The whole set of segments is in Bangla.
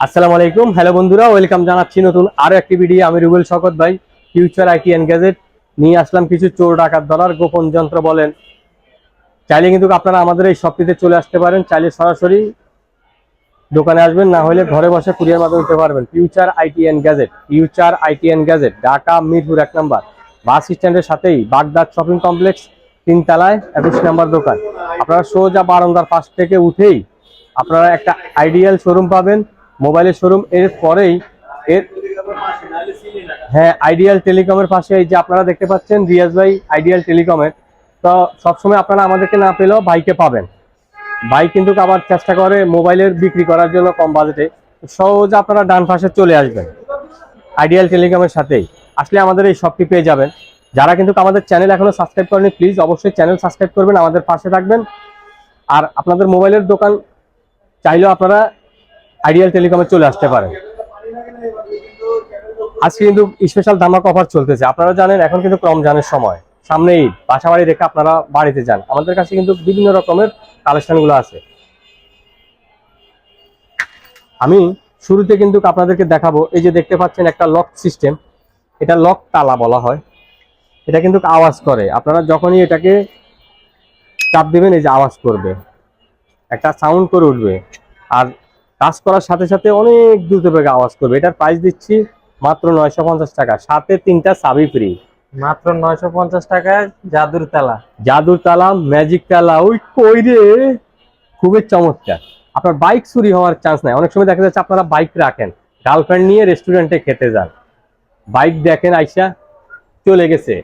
আসসালামু আলাইকুম। হ্যালো বন্ধুরা ওয়েলকাম জানাচ্ছি নতুন আরও একটি ভিডিও আমি রুবেল শকত ভাই ফিউচার আইটি অ্যান্ড গ্যাজেট নিয়ে আসলাম কিছু চোর ডাকাত ধরার গোপন যন্ত্র বলেন। চাইলে কিন্তু আপনারা আমাদের এই শপটিতে চলে আসতে পারেন। চাইলে সরাসরি দোকানে আসবেন, না হলে ঘরে বসে কুরিয়ার মাধ্যমে নিতে পারবেন। Future IT and gadget future IT and gadget Dhaka, Mirpur এক নম্বর। বাস স্ট্যান্ডের সাথেই বাগদাদ শপিং কমপ্লেক্স, তিনতলায় একুশ নম্বর দোকান। আপনারা সোজা বারান্দার পাশ থেকে উঠেই আপনারা একটা আইডিয়াল শোরুম পাবেন। মোবাইলের শোরুম এর পরেই এর হ্যাঁ আইডিয়াল টেলিকমের পাশে এই যে আপনারা দেখতে পাচ্ছেন রিয়াজ ভাই আইডিয়াল টেলিকমের তো সবসময় আপনারা আমাদেরকে না পেলেও বাইকে পাবেন। বাইক কিন্তু আবার চেষ্টা করে মোবাইলের বিক্রি করার জন্য কম বাজেটে। সহজে আপনারা ডান পাশে চলে আসবেন আইডিয়াল টেলিকমের সাথেই। আসলে আমাদের এই শপটি পেয়ে যাবেন। যারা কিন্তু আমাদের চ্যানেল এখনও সাবস্ক্রাইব করেনি প্লিজ অবশ্যই চ্যানেল সাবস্ক্রাইব করবেন, আমাদের পাশে থাকবেন। আর আপনাদের মোবাইলের দোকান চাইলেও আপনারা আইডিয়াল টেলিকমে চলে আসতে পারেন আজকে কিন্তু স্পেশাল ধামাক অফার চলতেছে। আপনারা জানেন, এখন কিন্তু রমজানের সময়। সামনে ঈদ বাসা বাড়ি রেখে আপনারা বাড়িতে যান। আমাদের কাছে কিন্তু বিভিন্ন রকমের কালেকশনগুলো আছে। আমি শুরুতে কিন্তু আপনাদেরকে দেখাবো, এই যে দেখতে পাচ্ছেন একটা লক সিস্টেম এটা লক তালা বলা হয়। এটা কিন্তু আওয়াজ করে। আপনারা যখনই এটাকে চাপ দেবেন, এই যে আওয়াজ করবে। একটা সাউন্ড করে উঠবে। আর কাজ করার সাথে সাথে অনেক দ্রুত বেগে আওয়াজ করবে। এটার প্রাইস দিচ্ছি মাত্র নয়শো পঞ্চাশ টাকা। সাথে তিনটা সাবি ফ্রি মাত্র নয়শো পঞ্চাশ টাকায় জাদুর তালা। জাদুর তালা ম্যাজিক তালা ওই কই রে? খুবই চমৎকার। আপনার বাইক চুরি হওয়ার চান্স নাই। অনেক সময় দেখা যাচ্ছে আপনারা বাইক রাখেন। গার্লফ্রেন্ড নিয়ে রেস্টুরেন্টে খেতে যান। বাইক দেখেন আইসা চলে গেছে।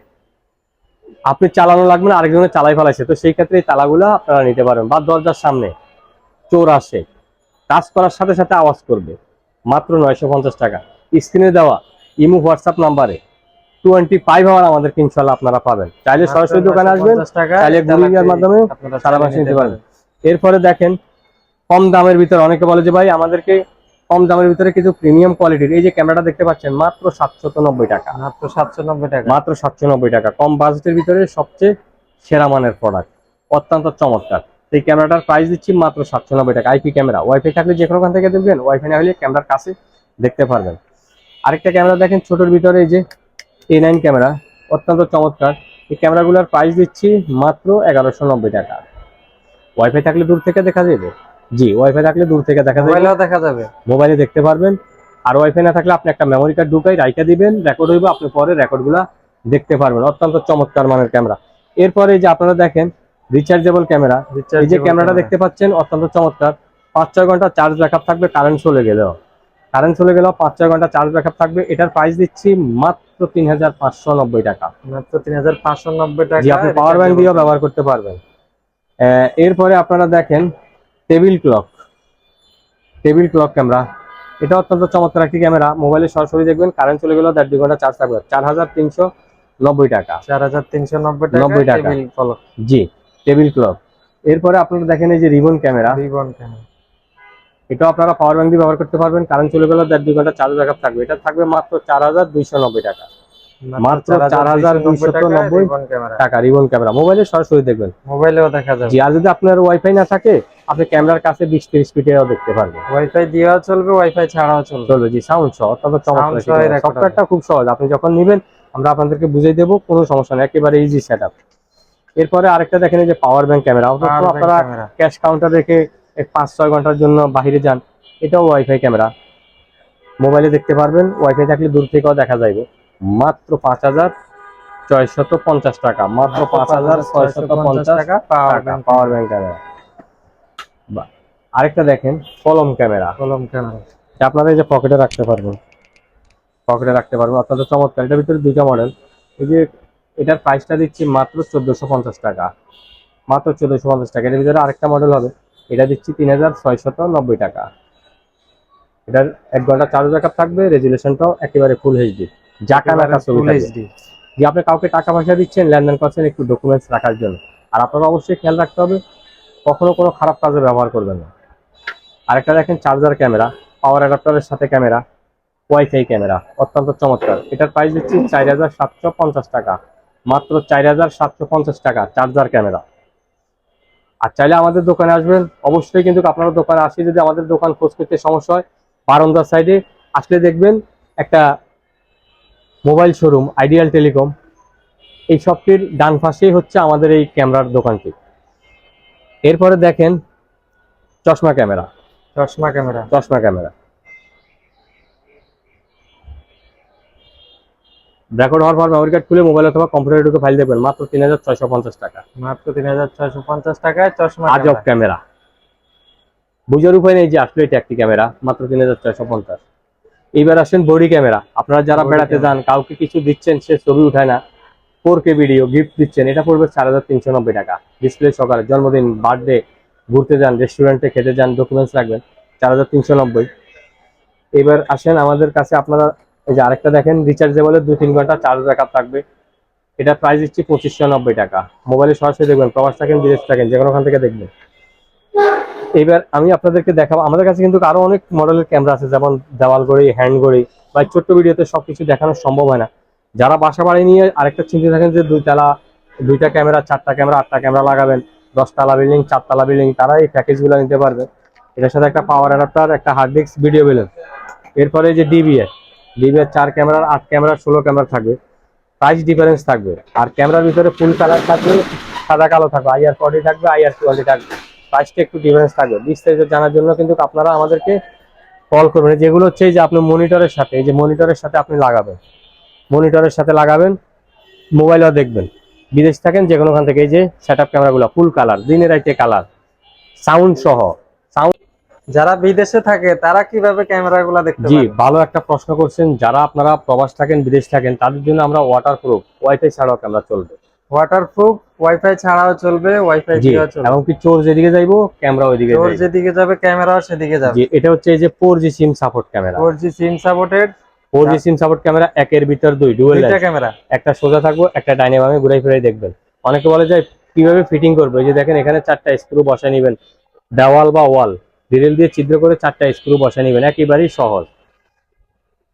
আপনি চালানো লাগবে না আরেকজনে চালাই ফেলাইছে। তো সেই ক্ষেত্রে এই তালাগুলো আপনারা নিতে পারেন। বা দরজার সামনে চোর আসে। কাজ করার সাথে সাথে আওয়াজ করবে। মাত্র নয়শো পঞ্চাশ টাকা। স্ক্রিনে দেওয়া ইমো হোয়াটসঅ্যাপ নাম্বারে টোয়েন্টি ফাইভ আওয়ার আমাদেরকে ইনশাল্লাহ আপনারা পাবেন। চাইলে সরাসরি দোকানে আসবেন চাইলে মাধ্যমে সারা মাসে নিতে পারবেন। এরপরে দেখেন কম দামের ভিতরে অনেকে বলে যে ভাই আমাদেরকে কম দামের ভিতরে কিছু প্রিমিয়াম কোয়ালিটির এই যে ক্যামেরাটা দেখতে পাচ্ছেন মাত্র সাতশত নব্বই টাকা। মাত্র সাতশো নব্বই টাকা। মাত্র সাতশো নব্বই টাকা। কম বাজেটের ভিতরে সবচেয়ে সেরা মানের প্রোডাক্ট অত্যন্ত চমৎকার। এই ক্যামেরাটার প্রাইস দিচ্ছি মাত্র সাতশো নব্বই টাকা। আইপি ক্যামেরা ওয়াইফাই থাকলে যে কোনো থেকে দেখবেন ওয়াইফাই না হলে ক্যামেরার কাছে দেখতে পারবেন। আরেকটা ক্যামেরা দেখেন ছোটোর ভিতরে এই যে এ নাইন ক্যামেরা অত্যন্ত চমৎকার। এই ক্যামেরাগুলোর প্রাইস দিচ্ছি মাত্র এগারোশো নব্বই টাকা। ওয়াইফাই থাকলে দূর থেকে দেখা যাবে? জি ওয়াইফাই থাকলে দূর থেকে দেখা যাবে। দেখা যাবে। মোবাইলে দেখতে পারবেন। আর ওয়াইফাই না থাকলে আপনি একটা মেমোরি কার্ড ঢুকাই রাইখা দিবেন রেকর্ড হইব আপনি পরে রেকর্ডগুলা দেখতে পারবেন। অত্যন্ত চমৎকার মানের ক্যামেরা। এরপরে যে আপনারা দেখেন রিচার্জেবল ক্যামেরা এই যে ক্যামেরাটা দেখতে পাচ্ছেন অত্যন্ত চমৎকার। পাঁচ ছয় ঘণ্টা চার্জ ব্যাকআপ থাকবে কারেন্ট চলে গেলেও। কারেন্ট চলে গেলেও পাঁচ ছয় ঘণ্টা চার্জ ব্যাকআপ থাকবে। এটার প্রাইস দিচ্ছি মাত্র তিন হাজার পাঁচশো নব্বই টাকা। মাত্র তিন হাজার পাঁচশো নব্বই টাকা। আপনি পাওয়ার ব্যাংক দিয়েও ব্যবহার করতে পারবেন। এরপরে আপনারা দেখেন table clock table clock camera এটা অত্যন্ত চমৎকার একটি ক্যামেরা মোবাইলে সরাসরি দেখবেন কারেন্ট চলে গেলেও দেড় দুই ঘণ্টা চার্জ থাকবে। চার হাজার তিনশো নব্বই টাকা। চার হাজার তিনশো নব্বই টাকা 90 টাকা। টেবিল জি। টেবিল ক্লক এরপরে আপনারা দেখেন এই যে রিবন ক্যামেরা। Ribbon camera. এটাও আপনারা পাওয়ার ব্যাংক দিয়ে ব্যবহার করতে পারবেন। কারেন্ট চলে গেলেও দেড় দুই ঘণ্টা চার্জ ব্যাকআপ থাকবে। এটা থাকবে মাত্র চার হাজার দুইশো নব্বই টাকা। মাত্র 4290 টাকা নব্বই রিবন ক্যামেরা। টাকা। Ribbon camera. মোবাইলে সরাসরি দেখবেন। মোবাইলেও দেখা যাবে। আর যদি আপনার ওয়াইফাই না থাকে আপনি ক্যামেরার কাছে বিশ তিরিশ ফিটেও দেখতে পারবেন। ওয়াইফাই দিয়েও চলবে ওয়াইফাই ছাড়াও চলবে। চলবে জি সাউন্ড সহ অত্যন্ত চমৎকার সফটওয়্যারটা খুব সহজ। আপনি যখন নেবেন আমরা আপনাদেরকে বুঝিয়ে দেবো কোনো সমস্যা নেই। একেবারে ইজি সেট এরপরে আরেকটা দেখেন এই যে পাওয়ার ব্যাংক ক্যামেরা আপনারা ক্যাশ কাউন্টার রেখে পাঁচ ছয় ঘণ্টার জন্য বাইরে যান এটাও ওয়াইফাই ক্যামেরা মোবাইলে দেখতে পারবেন ওয়াইফাই থাকলে দূর থেকেও দেখা যাবে মাত্র পাঁচ হাজার ছয়শত পঞ্চাশ টাকা মাত্র পাঁচ হাজার ছয়শত পঞ্চাশ টাকা পাওয়ার ব্যাংক ক্যামেরা। আরেকটা দেখেন কলম ক্যামেরা কলম ক্যামেরা আপনারা এই যে পকেটে রাখতে পারবেন। পকেটে রাখতে পারবেন অত্যন্ত চমৎকার। এটার ভিতরে দুইটা মডেল এই যে এটার প্রাইসটা দিচ্ছি মাত্র চোদ্দশো পঞ্চাশ টাকা। মাত্র চোদ্দশো পঞ্চাশ টাকা। এটার ভিতরে আরেকটা মডেল হবে। এটা দিচ্ছি তিন হাজার ছয়শত নব্বই টাকা। এটার এক ঘণ্টা চার্জ ব্যাকআপ থাকবে রেজুলেশনটাও একেবারে ফুল এইচডি জাকা নাকা ছবি এইচডি যে আপনি কাউকে টাকা পয়সা দিচ্ছেন লেনদেন করছেন একটু ডকুমেন্টস রাখার জন্য। আর আপনারা অবশ্যই খেয়াল রাখতে হবে কখনো কোনো খারাপ কাজে ব্যবহার করবেন না। আরেকটা দেখেন চার্জার ক্যামেরা পাওয়ার অ্যাডাপ্টারের সাথে ক্যামেরা ওয়াইফাই ক্যামেরা অত্যন্ত চমৎকার। এটার প্রাইস দিচ্ছি চার হাজার সাতশো পঞ্চাশ টাকা। মাত্র চার হাজার সাতশো পঞ্চাশ টাকা চার্জার ক্যামেরা আর চাইলে আমাদের দোকানে আসবেন অবশ্যই কিন্তু আপনারা দোকানে আসি যদি আমাদের দোকান খোঁজ করতে সমস্যা হয় বারান্দার সাইডে আসলে দেখবেন একটা মোবাইল শোরুম আইডিয়াল টেলিকম এই শপটির ডান পাশেই হচ্ছে আমাদের এই ক্যামেরার দোকানটি। এরপরে দেখেন চশমা ক্যামেরা। চশমা ক্যামেরা। চশমা ক্যামেরা। রেকর্ড হওয়ার পর মেমোরি কার্ড খুলে মোবাইল অথবা কম্পিউটারে ঢুকে ফাইল দেখবেন মাত্র তিন হাজার ছয়শো পঞ্চাশ টাকা। মাত্র তিন হাজার ছয়শো পঞ্চাশ টাকায় চশমা আজব ক্যামেরা। বুঝার উপায় নেই যে আসলে এটা একটি ক্যামেরা মাত্র তিন হাজার ছয়শো পঞ্চাশ। এইবার আসেন বডি ক্যামেরা আপনারা যারা বেড়াতে যান কাউকে কিছু দিচ্ছেন সে ছবি উঠায় না। ফোর কে ভিডিও গিফট দিচ্ছেন এটা পড়বে চার হাজার তিনশো নব্বই টাকা। ডিসপ্লে সকালে জন্মদিন বার্থডে ঘুরতে যান রেস্টুরেন্টে খেতে যান ডকুমেন্টস রাখবেন চার হাজার তিনশো নব্বই। এবার আসেন আমাদের কাছে আপনারা এই যে আরেকটা দেখেন রিচার্জেবলের দুই তিন ঘণ্টা চার্জ ব্যাকআপ থাকবে। এটা প্রাইস দিচ্ছি পঁচিশশো নব্বই টাকা। মোবাইলে সরাসরি দেখবেন, প্রবাস থাকেন, বিদেশ থাকেন যে কোনো ওখান থেকে দেখবেন। এবার আমি আপনাদেরকে দেখাবো, আমাদের কাছে কিন্তু আরও অনেক মডেলের ক্যামেরা আছে, যেমন দেওয়াল গড়ি হ্যান্ড গড়ি বা ছোট্ট ভিডিওতে সবকিছু দেখানো সম্ভব হয় না। যারা বাসা বাড়ি নিয়ে আরেকটা চিন্তা থাকেন যে দুইতলা দুইটা ক্যামেরা চারটা ক্যামেরা আটটা ক্যামেরা লাগাবেন দশতলা বিল্ডিং চারতলা বিল্ডিং তারা এই প্যাকেজগুলো নিতে পারবে। এটার সাথে একটা পাওয়ার অ্যাডাপ্টার একটা হার্ড ডিস্ক ভিডিও বেলেন। এরপরে যে ডিবিএর ডিবিএর চার ক্যামেরার, আট ক্যামেরার, ষোলো ক্যামেরা থাকবে। প্রাইস ডিফারেন্স থাকবে। আর ক্যামেরার ভিতরে ফুল কালার থাকবে, সাদা, কালো থাকবে। আইআর ফর্টি থাকবে আইআর টোয়েন্টি থাকবে। প্রাইসটা একটু ডিফারেন্স থাকবে। বিস্তারিত জানার জন্য কিন্তু আপনারা আমাদেরকে কল করবেন। যেগুলো হচ্ছে যে আপনি মনিটরের সাথে, এই যে মনিটরের সাথে আপনি লাগাবেন। মনিটরের সাথে লাগাবেন মোবাইলও দেখবেন। বিদেশ থাকেন যে কোনোখান থেকে এই যে সেট আপ ক্যামেরাগুলো ফুল কালার দিনের রাইতে কালার সাউন্ড সহ। যারা বিদেশে থাকে তারা কীভাবে ক্যামেরা গুলা দেখতে জি ভালো একটা প্রশ্ন করছেন। যারা আপনারা প্রবাস থাকেন বিদেশ থাকেন তাদের জন্য আমরা ওয়াটার প্রুফ ওয়াইফাই ছাড়াও ক্যামেরা চলবে। ওয়াটারপ্রুফ ওয়াইফাই ছাড়াও চলবে ওয়াইফাই দিয়েও চলবে। এবং কি চোর যেদিকে যাইবো ক্যামেরা ওইদিকে। যেদিকে যাবে ক্যামেরাও সেদিকে যাবে। এটা হচ্ছে এই যে SIM support camera SIM supported SIM support camera একের ভিতর দুই ডুয়েল দুইটা ক্যামেরা একটা সোজা থাকব একটা ডাইনে বামে ঘুরাই ফিরাই দেখবেন। অনেকে বলে যে কীভাবে ফিটিং করবে? এই যে দেখেন এখানে চারটা স্ক্রু বসা নিবেন। দেওয়াল বা ওয়াল ড্রিল দিয়ে ছিদ্র করে চারটা স্ক্রু বসা নিবেন একেবারেই সহজ।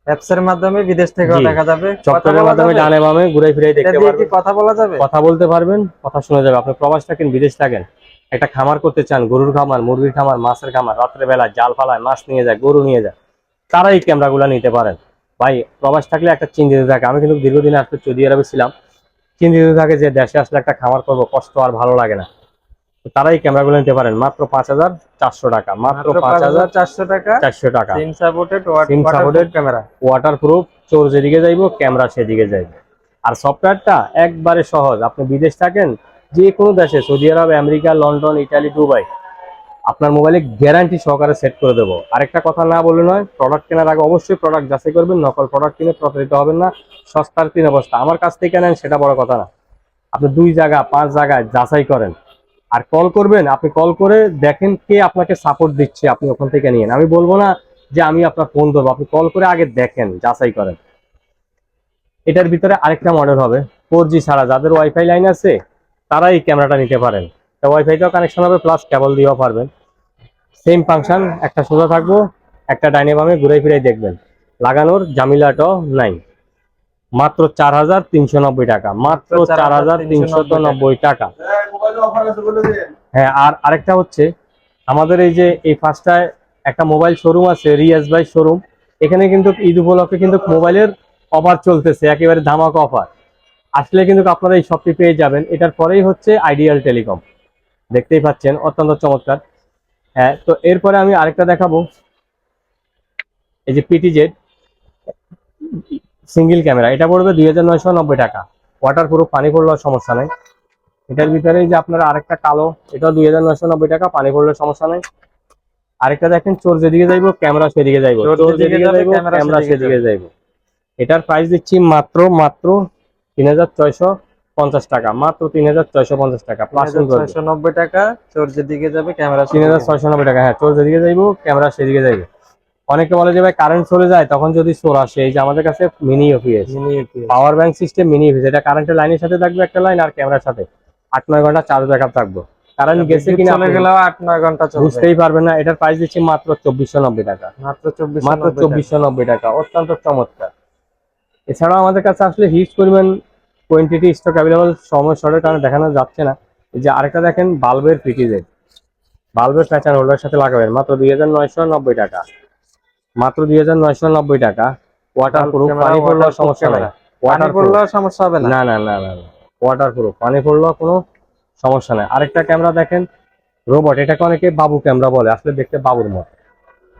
অ্যাপস মাধ্যমে বিদেশ থেকেও দেখা যাবে। চক্করের মাধ্যমে ডানে বামে ঘুরাই ফিরাই দেখতে পারবেন। কথা বলা যাবে? কথা বলতে পারবেন কথা শোনা যাবে। আপনি প্রবাস থাকেন বিদেশ থাকেন একটা খামার করতে চান গরুর খামার মুরগির খামার মাছের খামার রাত্রে বেলা জাল ফালায় মাছ নিয়ে যায় গরু নিয়ে যায় তারা এই ক্যামেরাগুলো নিতে পারেন। ভাই প্রবাস থাকলে একটা চিন্তিত থাকে। আমি কিন্তু দীর্ঘদিন আসলে সৌদি আরবে ছিলাম। চিন্তিত থাকে যে দেশে আসলে একটা খামার করব কষ্ট আর ভালো লাগে না। তো তারা এই ক্যামেরাগুলো নিতে পারেন। মাত্র পাঁচ হাজার চারশো টাকা মাত্র পাঁচ হাজার চারশো টাকা। চারশো ক্যামেরা। ওয়াটার প্রুফ চোর যেদিকে যাইবো ক্যামেরা সেদিকে যাইবে। আর সফটওয়্যারটা একবারে সহজ। আপনি বিদেশ থাকেন যে কোনো দেশে Saudi Arab America London Italy Dubai আপনার মোবাইলে গ্যারান্টি সহকারে সেট করে দেবো। আরেকটা কথা না বলে নয় প্রোডাক্ট কেনার আগে অবশ্যই প্রোডাক্ট যাচাই করবেন নকল প্রোডাক্ট কিনে প্রতারিত হবেন না সস্তার তিন অবস্থা। আমার কাছ থেকে নেন সেটা বড় কথা না। আপনি দুই জায়গা পাঁচ জায়গায় যাচাই করেন। আর কল করবেন, আপনি কল করে দেখেন কে আপনাকে সাপোর্ট দিচ্ছে, আপনি ওখান থেকে নিয়েন আমি বলব না যে আমি আপনার ফোন ধরবো, আপনি কল করে আগে দেখেন, যাচাই করেন। এটার ভিতরে আরেকটা মডেল হবে ফোর জি ছাড়া। যাদের ওয়াইফাই লাইন আছে তারা এই ক্যামেরাটা নিতে পারেন। তো ওয়াইফাইটাও কানেকশন হবে প্লাস কেবল দিয়েও পারবেন। সেম ফাংশন একটা সোজা থাকব, একটা ডাইনে বামে ঘুরে ফিরে দেখবেন। লাগানোর জামিলাটাও নাই। মাত্র চার হাজার তিনশো নব্বই টাকা, মাত্র চার হাজার তিনশো নব্বই টাকা। হ্যাঁ আর আরেকটা হচ্ছে, আমাদের এই যে এই ফার্স্টটায় একটা মোবাইল শোরুম আছে, রিয়াজ ভাই শোরুম এখানে কিন্তু ঈদ উপলক্ষে কিন্তু মোবাইলের অফার চলতেছে, একেবারে ধামাকা অফার আসলে কিন্তু আপনারা এই শপটি পেয়ে যাবেন, এটার পরেই হচ্ছে আইডিয়াল টেলিকম দেখতেই পাচ্ছেন, অত্যন্ত চমৎকার। হ্যাঁ তো এরপরে আমি আরেকটা দেখাবো। এই যে পিটিজেড সিঙ্গেল ক্যামেরা এটা পড়বে দুই হাজার নয়শো নব্বই টাকা। ওয়াটার প্রুফ পানি পড়লেও সমস্যা নেই। এটার ভিতরে এই যে আপনার আরেকটা কালো এটা দুই হাজার নয়শো নব্বই টাকা পানি পড়লে সমস্যা নেই। আরেকটা দেখেন চোর যেদিকে যাইবো ক্যামেরা সেদিকে যাইবো। চোর চোর যেদিকে যেদিকে যাইবো ক্যামেরা সেদিকে যাইবো। এটার প্রাইস দিচ্ছি মাত্র মাত্র তিন হাজার ছয়শো পঞ্চাশ টাকা মাত্র তিন হাজার ছয়শো পঞ্চাশ টাকা প্লাস ছয়শো নব্বই টাকা চোর যেদিকে যাবে ক্যামেরা তিন হাজার ছয়শো নব্বই টাকা হ্যাঁ চোর যেদিকে যাইবো ক্যামেরা সেদিকে যাইবে। অনেকে বলে যে ভাই কারেন্ট চলে যায় তখন যদি চোর আসে এই যে আমাদের কাছে mini office power bank system mini office এটা কারেন্টের লাইনের সাথে থাকবে একটা লাইন আর ক্যামেরার সাথে। আট নয় ঘণ্টা চার্জ ব্যাকআপ থাকবে। কারেন্ট গেছে কিনা চলে গেলেও আট নয় ঘণ্টা বুঝতেই পারবেন না এটার প্রাইস দিচ্ছি মাত্র চব্বিশশো নব্বই টাকা। মাত্র চব্বিশ মাত্র চব্বিশশো নব্বই টাকা অত্যন্ত চমৎকার। এছাড়াও আমাদের কাছে আসলে হিউজ পরিমাণ কোয়েন্টিটি স্টক অ্যাভেলেবল সময় শর্টের কারণে দেখানো যাচ্ছে না। এই যে আরেকটা দেখেন বাল্বের ফিটিজের বাল্বের প্যাচার হোল্ডার সাথে লাগাবেন মাত্র দুই হাজার নয়শো নব্বই টাকা। মাত্র দুই হাজার নয়শো নব্বই টাকা। ওয়াটার প্রুফ পানি পড়লেও সমস্যা camera। পানি ওয়াটার পড়লেও সমস্যা হবে না না না না না। ওয়াটার প্রুফ পানি পড়লেও কোনো সমস্যা নাই। আরেকটা ক্যামেরা দেখেন রোবট এটাকে অনেকে বাবু ক্যামেরা বলে আসলে দেখতে বাবুর মতো।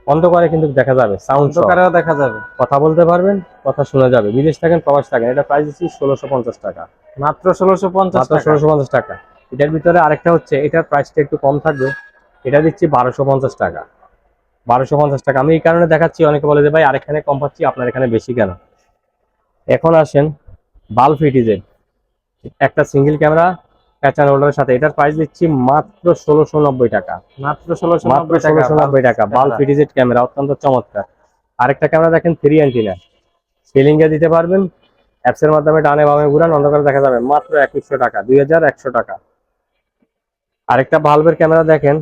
অন্ধকারে কিন্তু দেখা যাবে সাউন্ড অন্ধকারেও দেখা যাবে। কথা বলতে পারবেন কথা শোনা যাবে। বিদেশ থাকেন প্রবাস থাকেন এটা প্রাইস দিচ্ছি ষোলোশো পঞ্চাশ টাকা। মাত্র ষোলোশো পঞ্চাশ মাত্র ষোলোশো পঞ্চাশ টাকা। এটার ভিতরে আরেকটা হচ্ছে এটার প্রাইসটা একটু কম থাকবে এটা দিচ্ছি বারোশো পঞ্চাশ টাকা। বারোশো পঞ্চাশ টাকা। আমি এই কারণে দেখাচ্ছি অনেকে বলে যে ভাই আরেকখানে কম পাচ্ছি আপনার এখানে বেশি কেন? এখন আসেন বাল্ব ইটিজেড একটা সিঙ্গেল ক্যামেরা প্যাচার হোল্ডারের সাথে। এটার প্রাইস দিচ্ছি মাত্র ষোলোশো নব্বই টাকা। মাত্র ষোলোশো মাত্র ষোলোশো নব্বই টাকা বাল্ব ইটিজেড ক্যামেরা অত্যন্ত চমৎকার। আরেকটা ক্যামেরা দেখেন থ্রি অ্যান্টিনা সিলিং এ দিতে পারবেন। অ্যাপসের মাধ্যমে ডানে বামে ঘুরান অন্ধকারে দেখা যাবে। মাত্র একুশশো টাকা দুই হাজার একশো টাকা। আরেকটা বাল্বের ক্যামেরা দেখেন।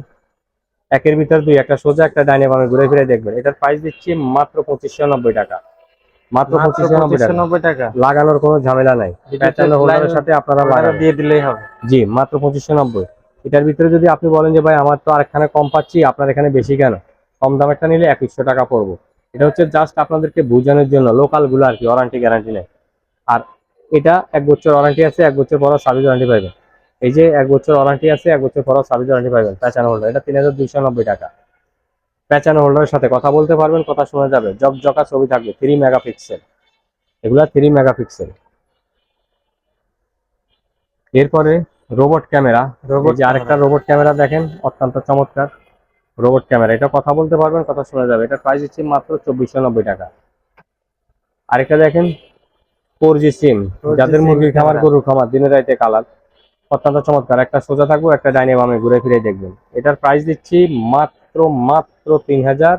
একের ভিতর দুই একটা সোজা একটা ডাইনে বামে ঘুরে ফিরে দেখবেন। এটার প্রাইস দিচ্ছি মাত্র পঁচিশশো নব্বই টাকা। মাত্র পঁচিশশো টাকা। লাগানোর কোনো ঝামেলা নাই। প্যাটার্ন হোল্ডারের সাথে আপনারা দিয়ে দিলেই হবে। জি মাত্র পঁচিশশো নব্বই। এটার ভিতরে যদি আপনি বলেন যে ভাই আমার তো আরেকখানে কম পাচ্ছি আপনার এখানে বেশি কেন? কম দামেরটা নিলে একুশশো টাকা পড়ব। এটা হচ্ছে জাস্ট আপনাদেরকে বোঝানোর জন্য লোকালগুলো আর কি ওয়ারান্টি গ্যারান্টি নেই। আর এটা এক বছর ওয়ারান্টি আছে এক বছর পর সার্ভিস ওয়ারান্টি পাবেন এই যে এক বছর ওয়ারান্টি আছে এক বছর পর সার্ভিস ওয়ারান্টি পাবেন প্যাচানো হোল্ডার এটা তিন হাজার দুইশো নব্বই টাকা। প্যাচানো হোল্ডারের সাথে কথা বলতে পারবেন কথা শোনা যাবে। জক জকা ছবি থাকবে থ্রি মেগাপিক্সেল এগুলা থ্রি মেগাপিক্সেল এরপরে রোবট ক্যামেরা রোবট যে আরেকটা রোবট ক্যামেরা দেখেন অত্যন্ত চমৎকার। রোবট ক্যামেরা এটা কথা বলতে পারবেন কথা শোনা যাবে। এটা প্রাইস দিচ্ছি মাত্র চব্বিশশো নব্বই টাকা। আরেকটা দেখেন ফোর জি সিম যাদের মুরগির খামার। গরুর খামার দিনের রাইতে কালার। অত্যন্ত চমৎকার। একটা সোজা থাকব একটা ডাইনে বামে ঘুরে ফিরে দেখবেন। এটার প্রাইস দিচ্ছি মাত্র মাত্র তিন হাজার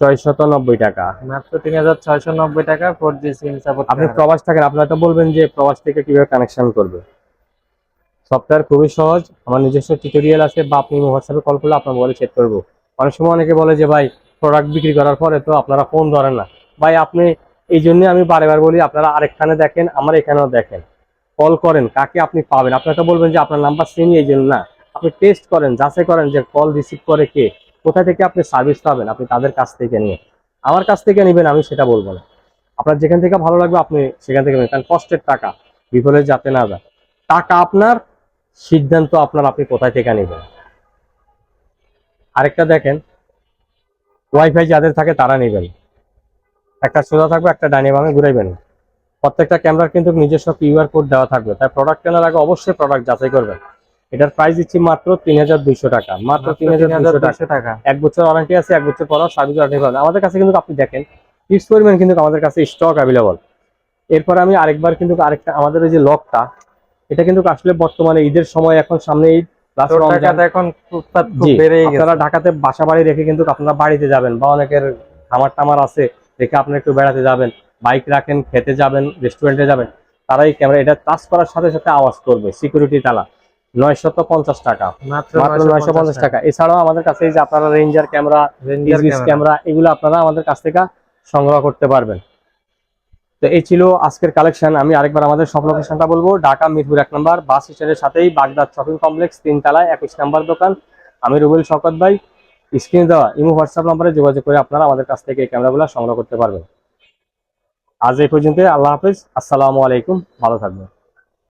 ছয়শত নব্বই টাকা। মাত্র তিন হাজার ছয়শো নব্বই টাকা ফোর জি সিম সাপোর্ট আপনি প্রবাস থাকেন আপনারা তো বলবেন যে প্রবাস থেকে কীভাবে কানেকশন করবে। সফটওয়্যার খুবই সহজ আমার নিজস্ব টিউটোরিয়াল আছে বা আপনি হোয়াটসঅ্যাপে কল করলে আপনার মোবাইলে চেক করব। অনেক সময় অনেকে বলে যে ভাই প্রোডাক্ট বিক্রি করার পরে তো আপনারা ফোন ধরেন না। ভাই আপনি এই জন্য আমি বারেবার বলি আপনারা আরেকখানে দেখেন আমার এখানেও দেখেন। কল করেন কাকে আপনি পাবেন? আপনারা তো বলবেন যে আপনার নাম্বার চিনি এই জন্য না। আপনি টেস্ট করেন, যাচাই করেন যে কল রিসিভ করে কে, কোথা থেকে আপনি সার্ভিস পাবেন আপনি তাদের কাছ থেকে নিয়ে। আমার কাছ থেকে নেবেন, আমি সেটা বলব না। আপনার যেখান থেকে ভালো লাগবে, আপনি সেখান থেকে নেবেন। কারণ কষ্টের টাকা, বিফলে যাতে না যায়। টাকা আপনার, সিদ্ধান্ত আপনার আপনি কোথায় থেকে নেবেন। আরেকটা দেখেন ওয়াইফাই যাদের থাকে তারা নেবেন। একটা সোজা থাকবে, একটা ডাইনে বামে ঘুরাইবেন। প্রত্যেকটা ক্যামেরার কিন্তু নিজস্ব কিউআর কোড দেওয়া থাকবে। তাই প্রোডাক্ট কেনার আগে অবশ্যই প্রোডাক্ট যাচাই করবেন। এটার প্রাইস দিচ্ছি মাত্র তিন হাজার দুইশো টাকা। মাত্র তিন হাজার দুইশো টাকা। এক বছর ওয়ারেন্টি আছে এক বছর পর সার্ভিস ওয়ারেন্টি পাবেন। আমাদের কাছে কিন্তু আপনি দেখেন ইউজ পরিমাণ কিন্তু আমাদের কাছে স্টক অ্যাভেলেবল এরপর আমি আরেকবার কিন্তু আরেকটা আমাদের ওই যে লকটা এটা কিন্তু আসলে বর্তমানে ঈদের সময় এখন সামনে ঈদ আপনারা ঢাকাতে বাসা বাড়ি রেখে কিন্তু আপনারা বাড়িতে যাবেন বা অনেকের খামার টামার আছে রেখে আপনারা একটু বেড়াতে যাবেন বাইক রাখেন খেতে যাবেন রেস্টুরেন্টে যাবেন তারা এই ক্যামেরা এটা টাচ করার সাথে সাথে আওয়াজ করবে সিকিউরিটি তালা। নয়শত পঞ্চাশ টাকা। মাত্র নয়শো পঞ্চাশ টাকা। এছাড়াও আমাদের কাছে যে আপনারা রেঞ্জার ক্যামেরা ক্যামেরা এগুলো আপনারা আমাদের কাছ থেকে সংগ্রহ করতে পারবেন। তো এই ছিল আজকের কালেকশন আমি আরেকবার আমাদের সব লোকেশনটা বলব। ঢাকা মিরপুর এক নম্বর বাস স্ট্যান্ডের সাথেই বাগদাদ শপিং কমপ্লেক্স তিন তলায় একুশ নাম্বার দোকান। আমি রুবেল শকত ভাই স্ক্রিনে দেওয়া ইমো হোয়াটসঅ্যাপ নম্বরে যোগাযোগ করে আপনারা আমাদের কাছ থেকে এই ক্যামেরাগুলো সংগ্রহ করতে পারবেন। আজ এই পর্যন্ত আল্লাহ হাফেজ। আসসালামু আলাইকুম ভালো থাকবেন।